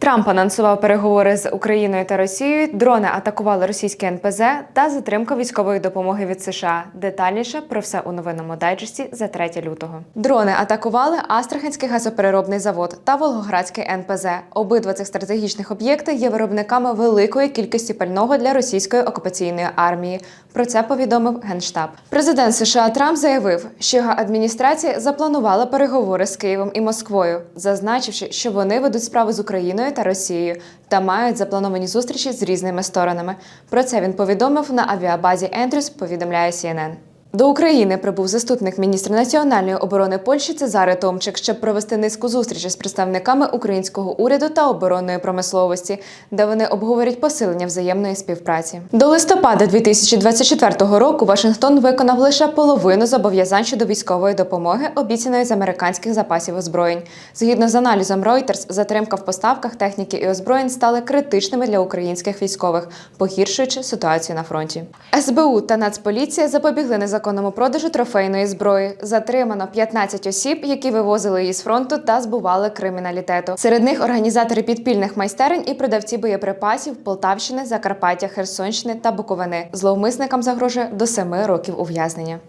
Трамп анонсував переговори з Україною та Росією. Дрони атакували російське НПЗ та затримка військової допомоги від США. Детальніше про все у новинному дайджесті за 3 лютого. Дрони атакували Астраханський газопереробний завод та Волгоградський НПЗ. Обидва цих стратегічних об'єкти є виробниками великої кількості пального для російської окупаційної армії. Про це повідомив генштаб. Президент США Трамп заявив, що його адміністрація запланувала переговори з Києвом і Москвою, зазначивши, що вони ведуть справи з Україною та Росією та мають заплановані зустрічі з різними сторонами. Про це він повідомив на авіабазі Ендрюс, повідомляє CNN. До України прибув заступник міністра національної оборони Польщі Цезари Томчик, щоб провести низку зустрічей з представниками українського уряду та оборонної промисловості, де вони обговорять посилення взаємної співпраці. До листопада 2024 року Вашингтон виконав лише половину зобов'язань щодо військової допомоги, обіцяної з американських запасів озброєнь. Згідно з аналізом Reuters, затримка в поставках техніки і озброєнь стали критичними для українських військових, погіршуючи ситуацію на фронті. СБУ та Нацполіція запобігли незаконному продажу трофейної зброї. Затримано 15 осіб, які вивозили її з фронту та збували криміналітету. Серед них організатори підпільних майстерень і продавці боєприпасів Полтавщини, Закарпаття, Херсонщини та Буковини. Зловмисникам загрожує до 7 років ув'язнення.